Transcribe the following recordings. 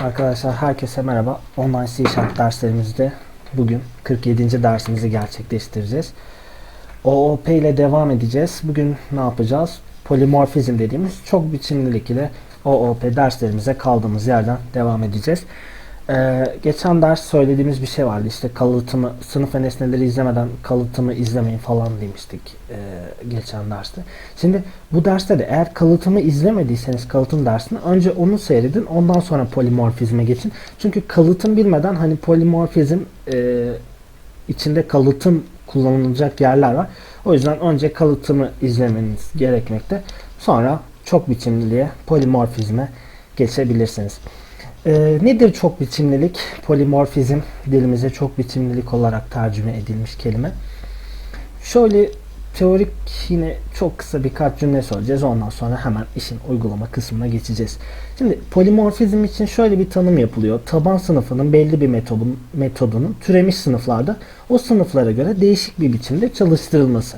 Arkadaşlar herkese merhaba. Online C Sharp derslerimizde bugün 47. dersimizi gerçekleştireceğiz. OOP ile devam edeceğiz. Bugün ne yapacağız? Polimorfizm dediğimiz çok biçimlilik ile OOP derslerimize kaldığımız yerden devam edeceğiz. Ee, geçen ders söylediğimiz bir şey vardı. İşte kalıtımı, sınıf nesneleri izlemeden kalıtımı izlemeyin falan demiştik ee, geçen derste. Şimdi bu derste de eğer kalıtımı izlemediyseniz kalıtım dersini önce onu seyredin. Ondan sonra polimorfizme geçin. Çünkü kalıtım bilmeden hani polimorfizm e, içinde kalıtım kullanılacak yerler var. O yüzden önce kalıtımı izlemeniz gerekmekte. Sonra çok biçimliliğe, polimorfizme geçebilirsiniz. Ee, nedir çok biçimlilik? Polimorfizm dilimize çok biçimlilik olarak tercüme edilmiş kelime. Şöyle teorik yine çok kısa birkaç cümle söyleyeceğiz. Ondan sonra hemen işin uygulama kısmına geçeceğiz. Şimdi polimorfizm için şöyle bir tanım yapılıyor. Taban sınıfının belli bir metodun, metodunun türemiş sınıflarda o sınıflara göre değişik bir biçimde çalıştırılması.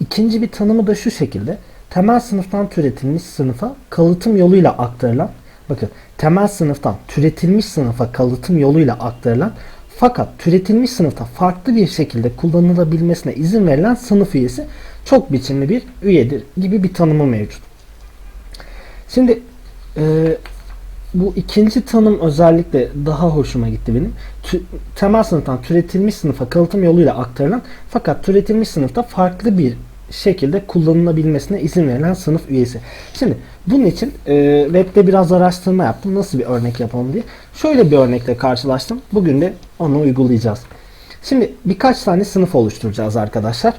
İkinci bir tanımı da şu şekilde. Temel sınıftan türetilmiş sınıfa kalıtım yoluyla aktarılan Bakın temel sınıftan türetilmiş sınıfa kalıtım yoluyla aktarılan fakat türetilmiş sınıfta farklı bir şekilde kullanılabilmesine izin verilen sınıf üyesi çok biçimli bir üyedir gibi bir tanımı mevcut. Şimdi e, bu ikinci tanım özellikle daha hoşuma gitti benim. Tü, temel sınıftan türetilmiş sınıfa kalıtım yoluyla aktarılan fakat türetilmiş sınıfta farklı bir şekilde kullanılabilmesine izin verilen sınıf üyesi. Şimdi bunun için e, webde biraz araştırma yaptım. Nasıl bir örnek yapalım diye. Şöyle bir örnekle karşılaştım. Bugün de onu uygulayacağız. Şimdi birkaç tane sınıf oluşturacağız arkadaşlar.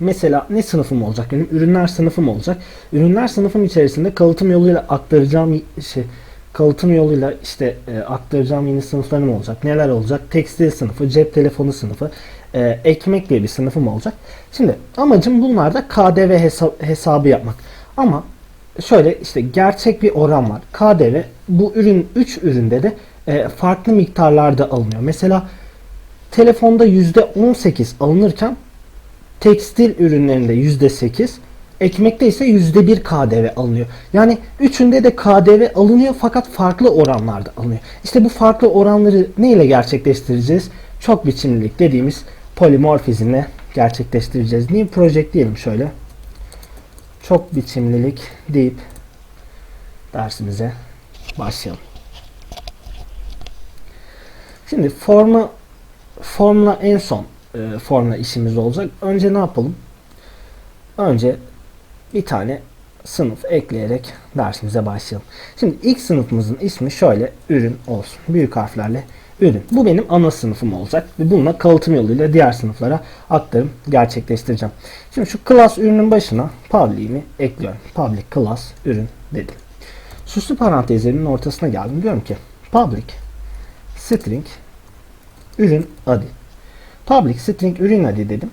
Mesela ne sınıfım olacak benim? Ürünler sınıfım olacak. Ürünler sınıfım içerisinde kalıtım yoluyla aktaracağım şey kalıtım yoluyla işte e, aktaracağım yeni sınıflarım olacak. Neler olacak? Tekstil sınıfı, cep telefonu sınıfı, e, ekmek diye bir sınıfım olacak. Şimdi amacım bunlarda KDV hesa- hesabı yapmak. Ama şöyle işte gerçek bir oran var. KDV bu ürün 3 üründe de e, farklı miktarlarda alınıyor. Mesela telefonda %18 alınırken tekstil ürünlerinde %8 Ekmekte ise %1 KDV alınıyor. Yani üçünde de KDV alınıyor fakat farklı oranlarda alınıyor. İşte bu farklı oranları ne ile gerçekleştireceğiz? Çok biçimlilik dediğimiz polimorfizmle gerçekleştireceğiz. New project diyelim şöyle. Çok biçimlilik deyip dersimize başlayalım. Şimdi formu formla en son e, formla işimiz olacak. Önce ne yapalım? Önce bir tane sınıf ekleyerek dersimize başlayalım. Şimdi ilk sınıfımızın ismi şöyle ürün olsun. Büyük harflerle ürün. Bu benim ana sınıfım olacak ve bununla kalıtım yoluyla diğer sınıflara aktarım gerçekleştireceğim. Şimdi şu class ürünün başına public'imi ekliyorum. Public class ürün dedim. Süslü parantezlerinin ortasına geldim. Diyorum ki public string ürün adı. Public string ürün adı dedim.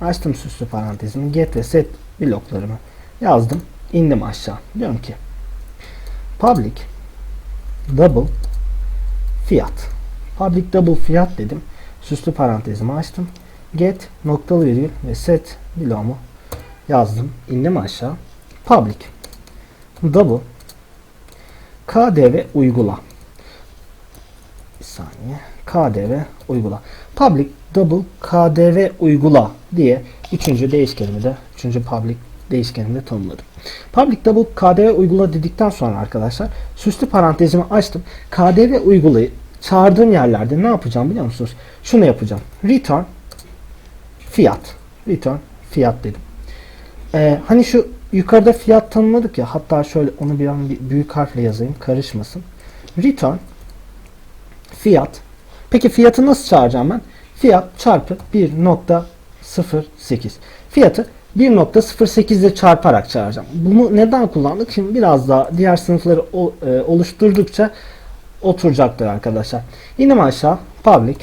Açtım süslü parantezimi. Get ve set bloklarımı yazdım. indim aşağı. Diyorum ki public double fiyat. Public double fiyat dedim. Süslü parantezimi açtım. Get noktalı virgül ve set bloğumu yazdım. indim aşağı. Public double KDV uygula. Bir saniye. KDV uygula. Public double KDV uygula diye üçüncü değişkenimi de üçüncü public değişkenimi de tanımladım. Public double KDV uygula dedikten sonra arkadaşlar süslü parantezimi açtım. KDV uygulayı çağırdığım yerlerde ne yapacağım biliyor musunuz? Şunu yapacağım. Return fiyat. Return fiyat dedim. Ee, hani şu yukarıda fiyat tanımladık ya hatta şöyle onu bir an büyük harfle yazayım karışmasın. Return fiyat. Peki fiyatı nasıl çağıracağım ben? Fiyat çarpı 1.08. Fiyatı 1.08 ile çarparak çağıracağım. Bunu neden kullandık? Şimdi biraz daha diğer sınıfları e, oluşturdukça oturacaktır arkadaşlar. İnim aşağı public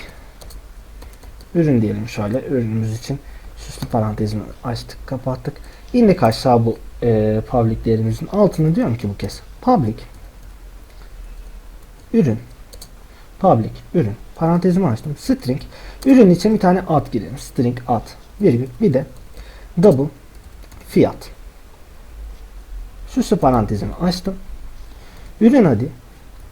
ürün diyelim şöyle ürünümüz için süslü parantezini açtık kapattık. İndik aşağı bu e, public altını diyorum ki bu kez public ürün public ürün parantezimi açtım. String ürün için bir tane ad girelim. String ad virgül bir de double fiyat. Süslü parantezimi açtım. Ürün adı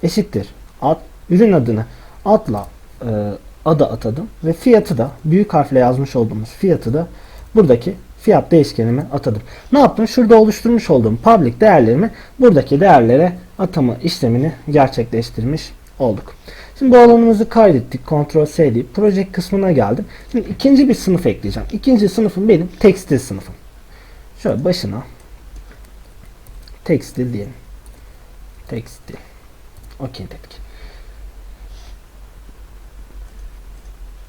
eşittir ad, ürün adını adla e, adı atadım ve fiyatı da büyük harfle yazmış olduğumuz fiyatı da buradaki fiyat değişkenime atadım. Ne yaptım? Şurada oluşturmuş olduğum public değerlerimi buradaki değerlere atama işlemini gerçekleştirmiş olduk. Şimdi bu alanımızı kaydettik. Ctrl S deyip proje kısmına geldim. Şimdi ikinci bir sınıf ekleyeceğim. İkinci sınıfım benim tekstil sınıfım. Şöyle başına tekstil diyelim. Tekstil. Okey dedik.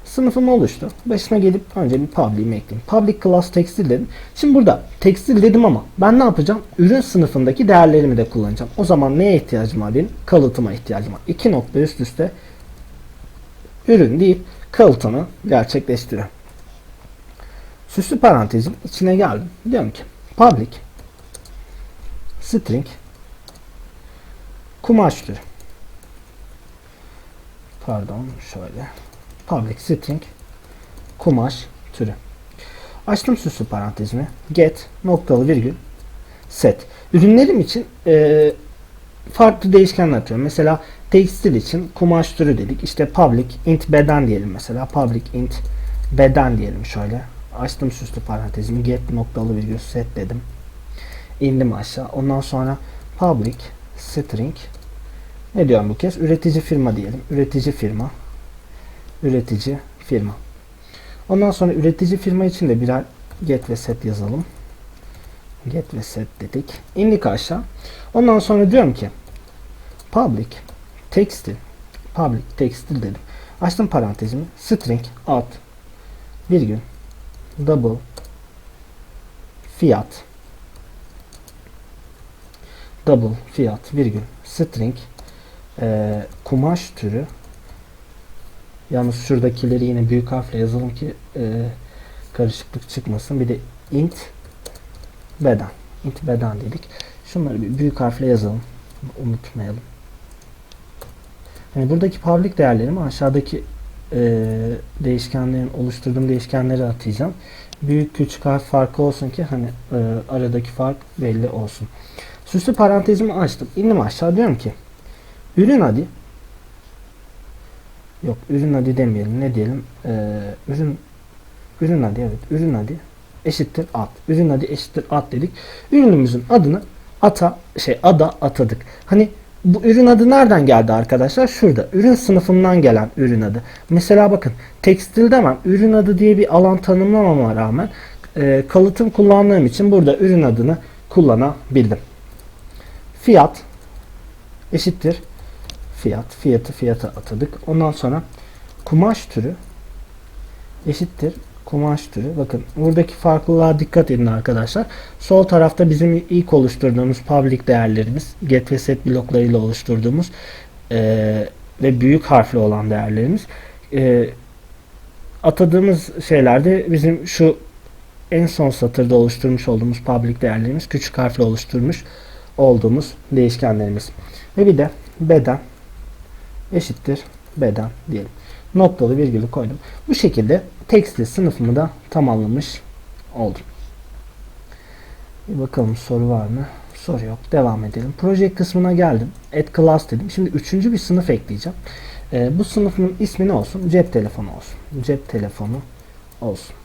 Sınıfım oluştu. Başına gelip önce bir public'imi ekleyeyim. Public class tekstil dedim. Şimdi burada tekstil dedim ama ben ne yapacağım? Ürün sınıfındaki değerlerimi de kullanacağım. O zaman neye ihtiyacım var benim? Kalıtıma ihtiyacım var. İki nokta üst üste ürün deyip kalıtımı gerçekleştiriyorum. Süslü parantezin içine geldim. Diyorum ki public string kumaş türü. Pardon şöyle. Public string kumaş türü. Açtım süslü parantezimi. Get noktalı virgül set. Ürünlerim için e, farklı değişkenler atıyorum. Mesela tekstil için kumaş türü dedik. İşte public int beden diyelim mesela. Public int beden diyelim şöyle. Açtım süslü parantezimi. Get noktalı virgül set dedim. İndim aşağı. Ondan sonra public string ne diyorum bu kez? Üretici firma diyelim. Üretici firma. Üretici firma. Ondan sonra üretici firma için de birer get ve set yazalım. Get ve set dedik. İndik aşağı. Ondan sonra diyorum ki public tekstil public tekstil dedim. Açtım parantezimi. String ad virgül double fiyat double fiyat virgül string e, kumaş türü yalnız şuradakileri yine büyük harfle yazalım ki e, karışıklık çıkmasın. Bir de int beden. int beden dedik. Şunları bir büyük harfle yazalım. Unutmayalım. Yani buradaki public değerlerimi aşağıdaki e, değişkenlerin oluşturduğum değişkenlere atayacağım. Büyük küçük harf farkı olsun ki hani e, aradaki fark belli olsun. Süslü parantezimi açtım. İndim aşağı diyorum ki ürün adı yok ürün adı demeyelim. Ne diyelim? Ee, ürün ürün adı evet. Ürün adı eşittir ad. Ürün adı eşittir ad dedik. Ürünümüzün adını ata şey ada atadık. Hani bu ürün adı nereden geldi arkadaşlar? Şurada. Ürün sınıfından gelen ürün adı. Mesela bakın tekstil demem. Ürün adı diye bir alan tanımlamama rağmen e, kalıtım kullandığım için burada ürün adını kullanabildim. Fiyat eşittir fiyat. Fiyatı fiyata atadık. Ondan sonra kumaş türü eşittir kumaş türü. Bakın buradaki farklılığa dikkat edin arkadaşlar. Sol tarafta bizim ilk oluşturduğumuz public değerlerimiz get ve set bloklarıyla oluşturduğumuz e, ve büyük harfli olan değerlerimiz. E, atadığımız şeylerde bizim şu en son satırda oluşturmuş olduğumuz public değerlerimiz küçük harfle oluşturmuş olduğumuz değişkenlerimiz. Ve bir de beden eşittir beden diyelim. Noktalı virgülü koydum. Bu şekilde tekstil sınıfımı da tamamlamış oldum. Bir bakalım soru var mı? Soru yok. Devam edelim. Proje kısmına geldim. Add class dedim. Şimdi üçüncü bir sınıf ekleyeceğim. Ee, bu sınıfın ismi ne olsun? Cep telefonu olsun. Cep telefonu olsun.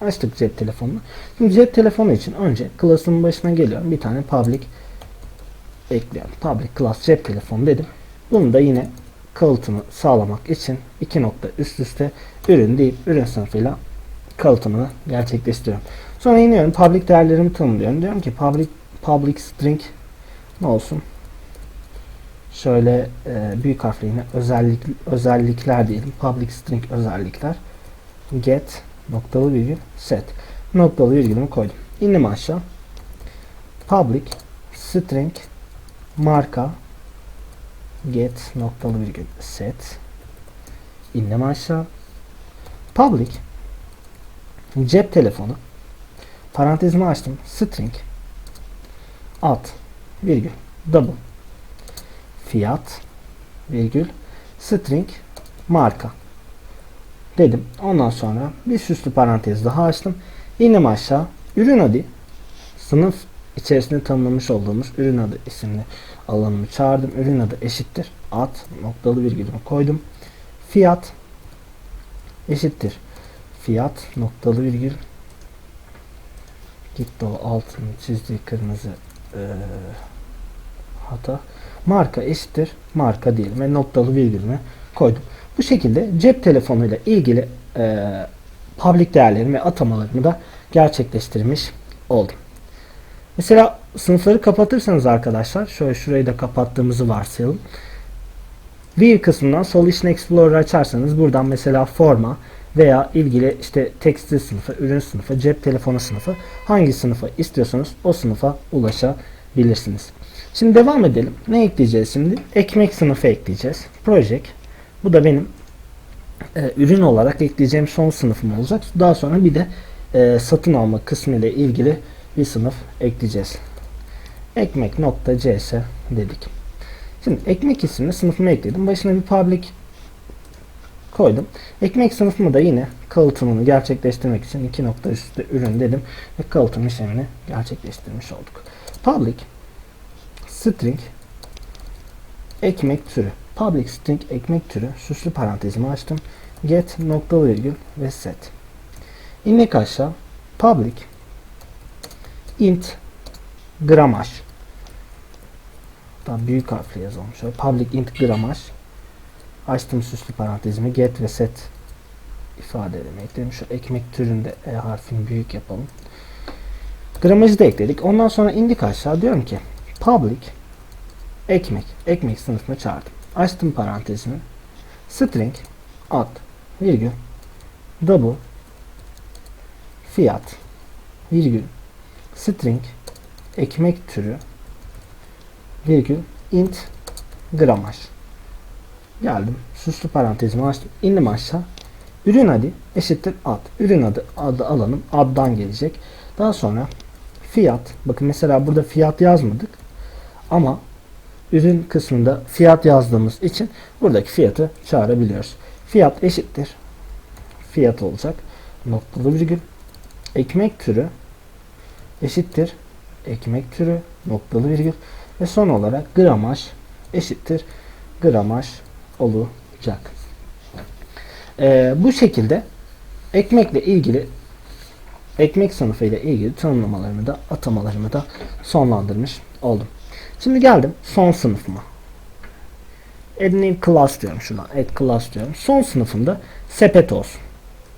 Açtık cep telefonunu. Şimdi cep telefonu için önce class'ın başına geliyorum. Bir tane public ekliyorum. Public class cep telefonu dedim. Bunu da yine kalıtımı sağlamak için iki nokta üst üste ürün deyip ürün sınıfıyla kalıtımını gerçekleştiriyorum. Sonra iniyorum. Public değerlerimi tanımlıyorum. Diyorum ki public public string ne olsun? Şöyle e, büyük harfle yine özellik özellikler diyelim. Public string özellikler. Get noktalı virgül set. Noktalı virgülümü koydum. İndim aşağı. Public string marka get noktalı virgül set inleme aşağı public cep telefonu parantezimi açtım string ad virgül double fiyat virgül string marka dedim. Ondan sonra bir süslü parantez daha açtım. İndim aşağı. Ürün adı sınıf içerisinde tanımlamış olduğumuz ürün adı isimli alanımı çağırdım. Ürün adı eşittir. Ad noktalı virgülümü koydum. Fiyat eşittir. Fiyat noktalı virgül gitti o altını çizdiği kırmızı eee, hata. Marka eşittir. Marka diyelim ve noktalı virgülümü koydum. Bu şekilde cep telefonuyla ilgili eee public değerlerimi ve atamalarımı da gerçekleştirmiş oldum. Mesela sınıfları kapatırsanız arkadaşlar şöyle şurayı da kapattığımızı varsayalım. View kısmından Solution Explorer açarsanız buradan mesela forma veya ilgili işte tekstil sınıfı, ürün sınıfı, cep telefonu sınıfı hangi sınıfı istiyorsanız o sınıfa ulaşabilirsiniz. Şimdi devam edelim. Ne ekleyeceğiz şimdi? Ekmek sınıfı ekleyeceğiz. Project. Bu da benim e, ürün olarak ekleyeceğim son sınıfım olacak. Daha sonra bir de e, satın alma kısmı ile ilgili bir sınıf ekleyeceğiz. Ekmek.cs dedik. Şimdi ekmek isimli sınıfımı ekledim. Başına bir public koydum. Ekmek sınıfımı da yine kalıtımını gerçekleştirmek için iki nokta üstte ürün dedim ve kalıtım işlemini gerçekleştirmiş olduk. Public string ekmek türü. Public string ekmek türü süslü parantezimi açtım. Get nokta virgül ve set. İnek aşağı public int gramaj. Daha büyük harfle yazalım. Şöyle public int gramaj. Açtım süslü parantezimi get ve set ifadelerimi ekledim. Şu ekmek türünde e harfini büyük yapalım. Gramajı da ekledik. Ondan sonra indik aşağı diyorum ki public ekmek. Ekmek sınıfına çağırdım. Açtım parantezimi. String ad virgül double fiyat virgül string ekmek türü virgül int gramaj. Geldim. Süslü parantezimi açtım. İndim aşağı. Ürün adı eşittir ad. Ürün adı adı alanım addan gelecek. Daha sonra fiyat. Bakın mesela burada fiyat yazmadık. Ama ürün kısmında fiyat yazdığımız için buradaki fiyatı çağırabiliyoruz. Fiyat eşittir. Fiyat olacak. Noktalı virgül. Ekmek türü eşittir. Ekmek türü noktalı virgül. Ve son olarak gramaj eşittir. Gramaj olacak. Ee, bu şekilde ekmekle ilgili ekmek sınıfı ile ilgili tanımlamalarımı da atamalarımı da sonlandırmış oldum. Şimdi geldim son sınıfıma. New class diyorum şuradan. Add class diyorum. Son sınıfımda sepet olsun.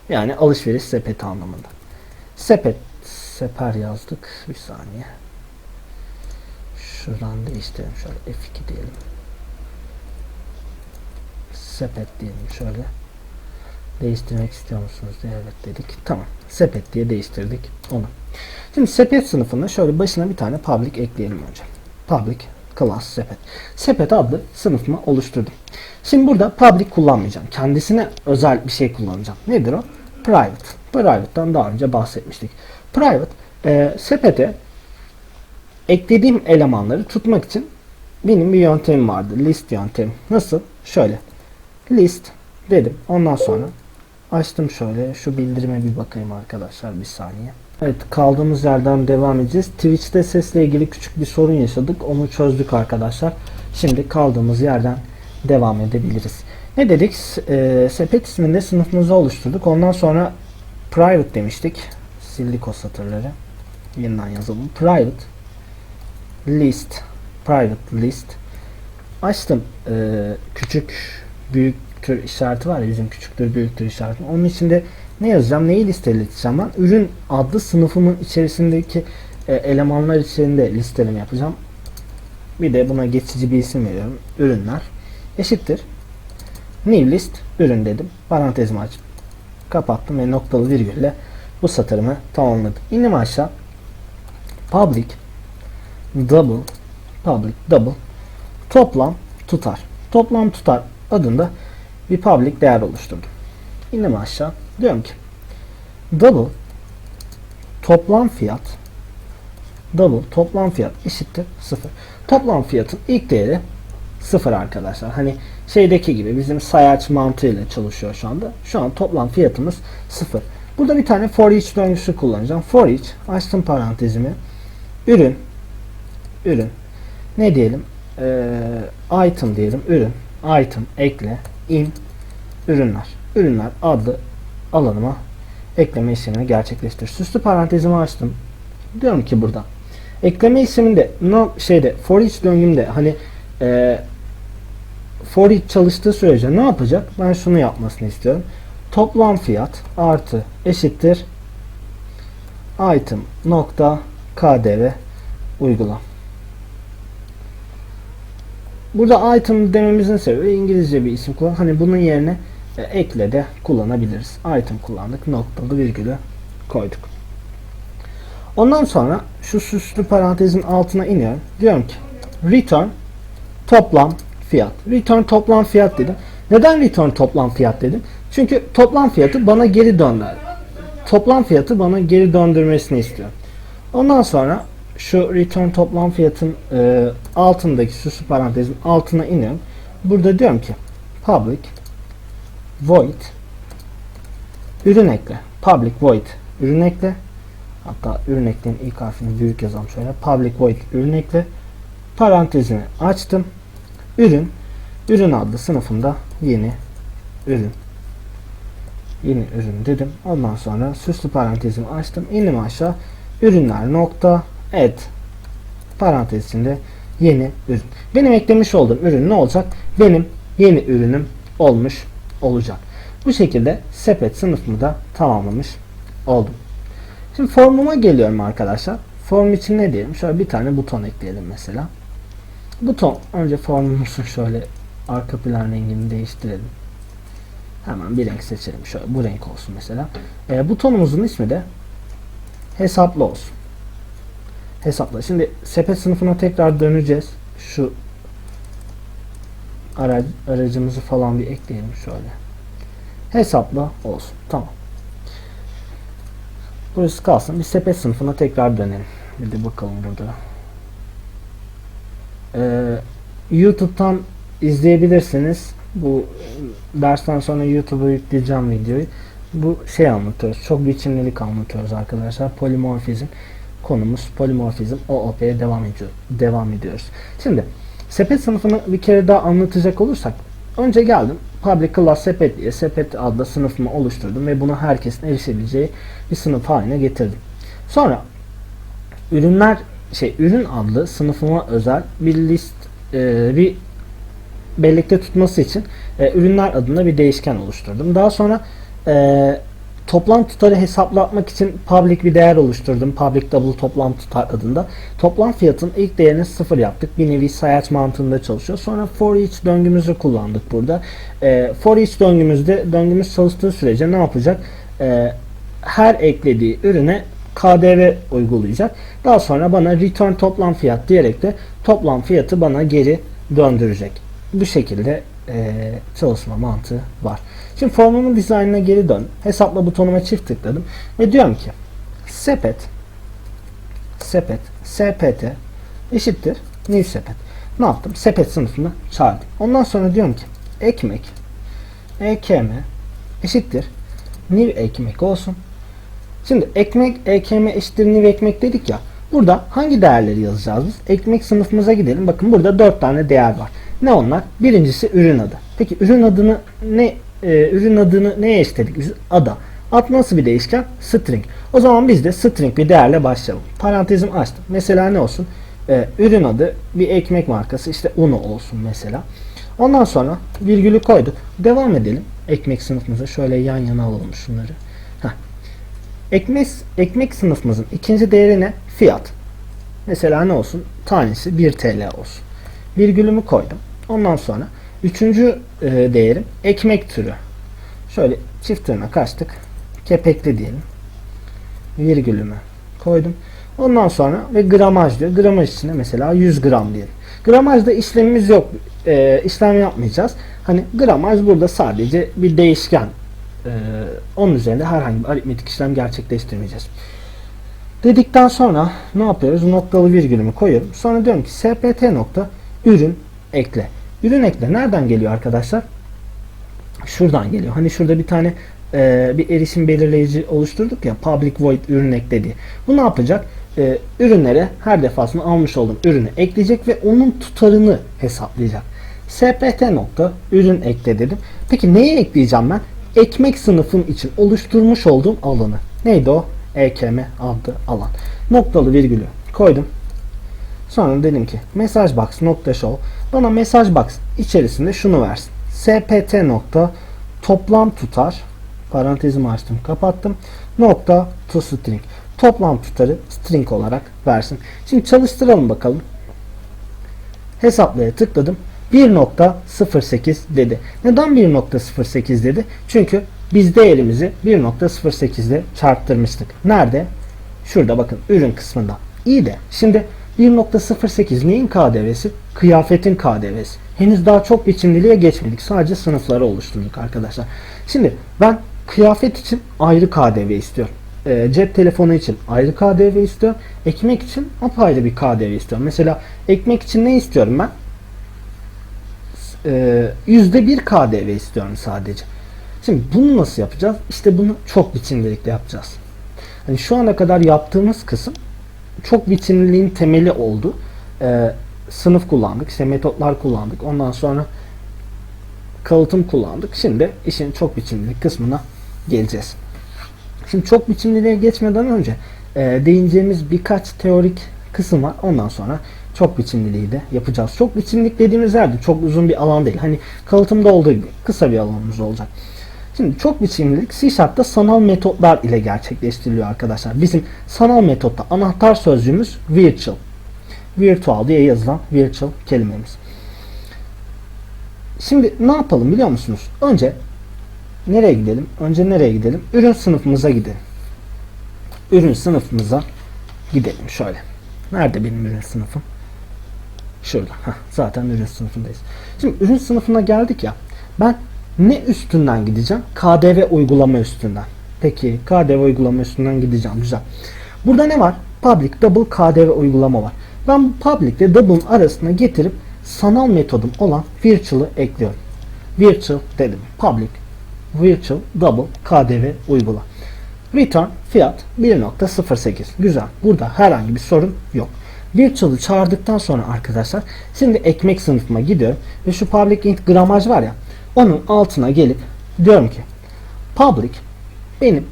Yani alışveriş sepeti anlamında. Sepet seper yazdık. Bir saniye. Şuradan değiştirelim. Şöyle F2 diyelim. Sepet diyelim şöyle. Değiştirmek istiyor musunuz diye evet dedik. Tamam. Sepet diye değiştirdik onu. Şimdi sepet sınıfında şöyle başına bir tane public ekleyelim önce. Public class sepet. Sepet adlı sınıfımı oluşturdum. Şimdi burada public kullanmayacağım. Kendisine özel bir şey kullanacağım. Nedir o? Private. Private'dan daha önce bahsetmiştik. Private e, sepete eklediğim elemanları tutmak için benim bir yöntemim vardı. List yöntemi. Nasıl? Şöyle. List dedim. Ondan sonra açtım şöyle. Şu bildirime bir bakayım arkadaşlar bir saniye. Evet kaldığımız yerden devam edeceğiz. Twitch'te sesle ilgili küçük bir sorun yaşadık. Onu çözdük arkadaşlar. Şimdi kaldığımız yerden devam edebiliriz. Ne dedik? E, sepet isminde sınıfımızı oluşturduk. Ondan sonra private demiştik. Sildik o satırları. Yeniden yazalım. Private list private list açtım. E, küçük büyüktür işareti var ya bizim küçüktür büyüktür işareti. Onun içinde ne yazacağım? Neyi listeleyeceğim ben? Ürün adlı sınıfımın içerisindeki e, elemanlar içerisinde listeleme yapacağım. Bir de buna geçici bir isim veriyorum. Ürünler eşittir. New list ürün dedim. Parantezimi açıp kapattım ve noktalı virgülle bu satırımı tamamladım. İndim aşağı. Public double public double toplam tutar. Toplam tutar adında bir public değer oluşturdum. İndim aşağı. Diyorum ki double toplam fiyat double toplam fiyat eşittir 0. Toplam fiyatın ilk değeri 0 arkadaşlar. Hani şeydeki gibi bizim sayaç mantığıyla çalışıyor şu anda. Şu an toplam fiyatımız 0. Burada bir tane for each döngüsü kullanacağım. For each açtım parantezimi. ürün ürün ne diyelim Ee, item diyelim ürün item ekle in ürünler ürünler adlı alanıma ekleme işlemini gerçekleştir. Süslü parantezimi açtım. Diyorum ki burada ekleme işleminde no, şeyde for each döngümde hani e, for each çalıştığı sürece ne yapacak? Ben şunu yapmasını istiyorum. Toplam fiyat artı eşittir item nokta kdv uygula. Burada item dememizin sebebi İngilizce bir isim kullan. Hani bunun yerine e, ekle de kullanabiliriz. Item kullandık. Noktalı virgülü koyduk. Ondan sonra şu süslü parantezin altına iniyorum. Diyorum ki return toplam fiyat. Return toplam fiyat dedim. Neden return toplam fiyat dedim? Çünkü toplam fiyatı bana geri döndür. Toplam fiyatı bana geri döndürmesini istiyorum. Ondan sonra şu return toplam fiyatın e, altındaki süslü parantezin altına iniyorum. Burada diyorum ki public void ürün ekle. Public void ürün ekle. Hatta ürün ekleyin ilk harfini büyük yazalım şöyle. Public void ürün ekle. Parantezini açtım. Ürün ürün adlı sınıfında yeni ürün yeni ürün dedim. Ondan sonra süslü parantezimi açtım. İndim aşağı. Ürünler nokta add parantez içinde yeni ürün. Benim eklemiş olduğum ürün ne olacak? Benim yeni ürünüm olmuş olacak. Bu şekilde sepet sınıfımı da tamamlamış oldum. Şimdi formuma geliyorum arkadaşlar. Form için ne diyelim? Şöyle bir tane buton ekleyelim mesela. Buton önce formumuzun şöyle arka plan rengini değiştirelim. Hemen bir renk seçelim. Şöyle bu renk olsun mesela. E, butonumuzun ismi de hesaplı olsun. Hesapla. Şimdi sepet sınıfına tekrar döneceğiz. Şu arac, aracımızı falan bir ekleyelim şöyle. Hesapla olsun. Tamam. Burası kalsın. Bir sepet sınıfına tekrar dönelim. Bir de bakalım burada. Ee, YouTube'dan izleyebilirsiniz. Bu dersten sonra YouTube'a yükleyeceğim videoyu. Bu şey anlatıyoruz. Çok biçimlilik anlatıyoruz arkadaşlar. Polimorfizm konumuz polimorfizm OOP'ye devam ediyor, devam ediyoruz. Şimdi sepet sınıfını bir kere daha anlatacak olursak önce geldim public class sepet diye sepet adlı sınıfımı oluşturdum ve bunu herkesin erişebileceği bir sınıf haline getirdim. Sonra ürünler şey ürün adlı sınıfıma özel bir list e, bir bellekte tutması için e, ürünler adında bir değişken oluşturdum. Daha sonra e, toplam tutarı hesaplatmak için public bir değer oluşturdum. Public double toplam tutar adında. Toplam fiyatın ilk değerini sıfır yaptık. Bir nevi sayaç mantığında çalışıyor. Sonra for each döngümüzü kullandık burada. E, for each döngümüzde döngümüz çalıştığı sürece ne yapacak? E, her eklediği ürüne KDV uygulayacak. Daha sonra bana return toplam fiyat diyerek de toplam fiyatı bana geri döndürecek. Bu şekilde e, çalışma mantığı var. Şimdi formumun dizaynına geri dön. Hesapla butonuma çift tıkladım ve diyorum ki sepet sepet spt eşittir new sepet. Ne yaptım? Sepet sınıfını çağırdım. Ondan sonra diyorum ki ekmek ekm eşittir new ekmek olsun. Şimdi ekmek ekm eşittir new ekmek dedik ya. Burada hangi değerleri yazacağız biz? Ekmek sınıfımıza gidelim. Bakın burada 4 tane değer var. Ne onlar? Birincisi ürün adı. Peki ürün adını ne e, ürün adını neye eşitledik? Biz ada. Ad nasıl bir değişken? String. O zaman biz de string bir değerle başlayalım. Parantezim açtım. Mesela ne olsun? E, ürün adı bir ekmek markası işte Uno olsun mesela. Ondan sonra virgülü koyduk. Devam edelim. Ekmek sınıfımıza şöyle yan yana alalım şunları. Ekmek, ekmek sınıfımızın ikinci değeri ne? Fiyat. Mesela ne olsun? Tanesi 1 TL olsun. Virgülümü koydum. Ondan sonra üçüncü e, değerim ekmek türü. Şöyle çift tırnak açtık. Kepekli diyelim. Virgülümü koydum. Ondan sonra ve gramaj diyor. Gramaj içinde mesela 100 gram diyelim. Gramajda işlemimiz yok. E, işlem yapmayacağız. Hani gramaj burada sadece bir değişken. E, onun üzerinde herhangi bir aritmetik işlem gerçekleştirmeyeceğiz. Dedikten sonra ne yapıyoruz? Noktalı virgülümü koyuyorum. Sonra diyorum ki spt nokta ürün ekle. Ürün ekle nereden geliyor arkadaşlar? Şuradan geliyor. Hani şurada bir tane e, bir erişim belirleyici oluşturduk ya public void ürün ekle diye. Bu ne yapacak? e, ürünlere her defasında almış olduğum ürünü ekleyecek ve onun tutarını hesaplayacak. spt nokta ürün ekle dedim. Peki neye ekleyeceğim ben? Ekmek sınıfım için oluşturmuş olduğum alanı. Neydi o? EKM adlı alan. Noktalı virgülü koydum. Sonra dedim ki mesaj bana mesaj box içerisinde şunu versin. spt nokta toplam tutar parantezimi açtım kapattım nokta to string toplam tutarı string olarak versin. Şimdi çalıştıralım bakalım. Hesaplaya tıkladım. 1.08 dedi. Neden 1.08 dedi? Çünkü biz değerimizi 1.08 ile çarptırmıştık. Nerede? Şurada bakın ürün kısmında. İyi de şimdi 1.08 neyin KDV'si? Kıyafetin KDV'si. Henüz daha çok biçimliliğe geçmedik. Sadece sınıfları oluşturduk arkadaşlar. Şimdi ben kıyafet için ayrı KDV istiyorum. E, cep telefonu için ayrı KDV istiyorum. Ekmek için apayrı bir KDV istiyorum. Mesela ekmek için ne istiyorum ben? E, %1 KDV istiyorum sadece. Şimdi bunu nasıl yapacağız? İşte bunu çok biçimlilikle yapacağız. Hani şu ana kadar yaptığımız kısım çok biçimliliğin temeli oldu. Ee, sınıf kullandık, işte metotlar kullandık. Ondan sonra kalıtım kullandık. Şimdi işin çok biçimlilik kısmına geleceğiz. Şimdi çok biçimliliğe geçmeden önce e, değineceğimiz birkaç teorik kısım var. Ondan sonra çok biçimliliği yapacağız. Çok biçimlilik dediğimiz yerde çok uzun bir alan değil. Hani kalıtımda olduğu gibi kısa bir alanımız olacak. Şimdi çok biçimlilik C Sharp'ta sanal metotlar ile gerçekleştiriliyor arkadaşlar. Bizim sanal metotta anahtar sözcüğümüz virtual. Virtual diye yazılan virtual kelimemiz. Şimdi ne yapalım biliyor musunuz? Önce nereye gidelim? Önce nereye gidelim? Ürün sınıfımıza gidelim. Ürün sınıfımıza gidelim şöyle. Nerede benim ürün sınıfım? Şurada. Heh, zaten ürün sınıfındayız. Şimdi ürün sınıfına geldik ya. Ben ne üstünden gideceğim? KDV uygulama üstünden. Peki KDV uygulama üstünden gideceğim. Güzel. Burada ne var? Public double KDV uygulama var. Ben bu public ile double'ın arasına getirip sanal metodum olan virtual'ı ekliyorum. Virtual dedim. Public virtual double KDV uygula. Return fiyat 1.08. Güzel. Burada herhangi bir sorun yok. Virtual'ı çağırdıktan sonra arkadaşlar şimdi ekmek sınıfıma gidiyorum ve şu public int gramaj var ya onun altına gelip diyorum ki public benim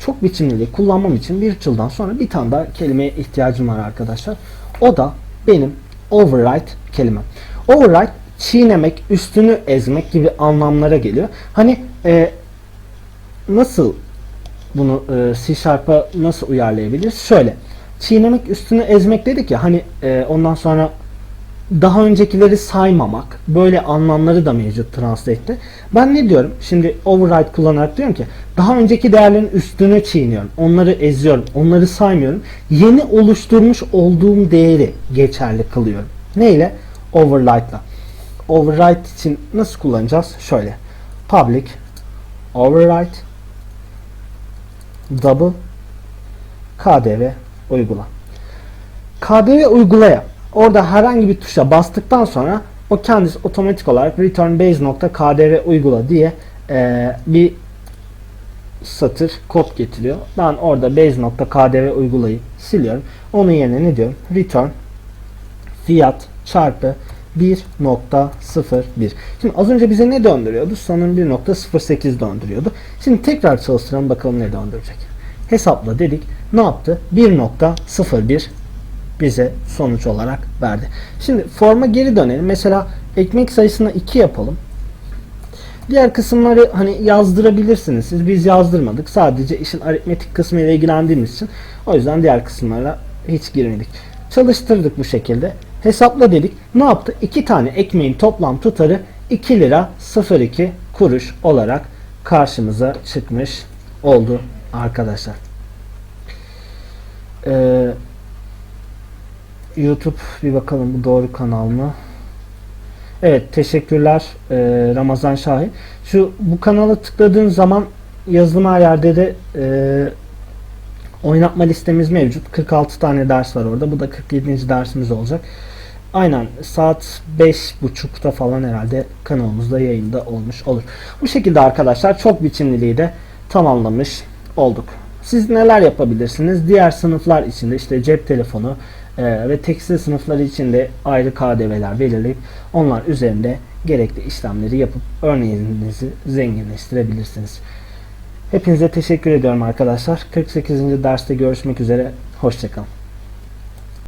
çok biçimliliği kullanmam için virtual'dan sonra bir tane daha kelimeye ihtiyacım var arkadaşlar. O da benim override kelimem. Override çiğnemek, üstünü ezmek gibi anlamlara geliyor. Hani e, nasıl bunu e, C Sharp'a nasıl uyarlayabiliriz? Şöyle. Çiğnemek, üstünü ezmek dedik ya hani e, ondan sonra daha öncekileri saymamak böyle anlamları da mevcut Translate'te. Ben ne diyorum? Şimdi override kullanarak diyorum ki daha önceki değerlerin üstünü çiğniyorum. Onları eziyorum. Onları saymıyorum. Yeni oluşturmuş olduğum değeri geçerli kılıyorum. Neyle? Override'la. Override için nasıl kullanacağız? Şöyle. Public override double KDV uygula. KDV uygulaya orada herhangi bir tuşa bastıktan sonra o kendisi otomatik olarak return base uygula diye e, bir satır kod getiriyor. Ben orada base nokta kdv uygulayı siliyorum. Onun yerine ne diyorum? Return fiyat çarpı 1.01. Şimdi az önce bize ne döndürüyordu? Sanırım 1.08 döndürüyordu. Şimdi tekrar çalıştıralım bakalım ne döndürecek. Hesapla dedik. Ne yaptı? 1.01 bize sonuç olarak verdi. Şimdi forma geri dönelim. Mesela ekmek sayısına 2 yapalım. Diğer kısımları hani yazdırabilirsiniz. Siz biz yazdırmadık. Sadece işin aritmetik kısmı ile ilgilendiğimiz için o yüzden diğer kısımlara hiç girmedik. Çalıştırdık bu şekilde. Hesapla dedik. Ne yaptı? 2 tane ekmeğin toplam tutarı 2 lira 02 kuruş olarak karşımıza çıkmış oldu arkadaşlar. Ee, YouTube bir bakalım bu doğru kanal mı? Evet teşekkürler ee, Ramazan Şahin. Şu bu kanala tıkladığın zaman yazılım her yerde de e, oynatma listemiz mevcut. 46 tane ders var orada. Bu da 47. dersimiz olacak. Aynen saat 5.30'da falan herhalde kanalımızda yayında olmuş olur. Bu şekilde arkadaşlar çok biçimliliği de tamamlamış olduk. Siz neler yapabilirsiniz? Diğer sınıflar içinde işte cep telefonu e, ve tekstil sınıfları içinde ayrı KDV'ler belirleyip onlar üzerinde gerekli işlemleri yapıp örneğinizi zenginleştirebilirsiniz. Hepinize teşekkür ediyorum arkadaşlar. 48. derste görüşmek üzere. Hoşçakalın.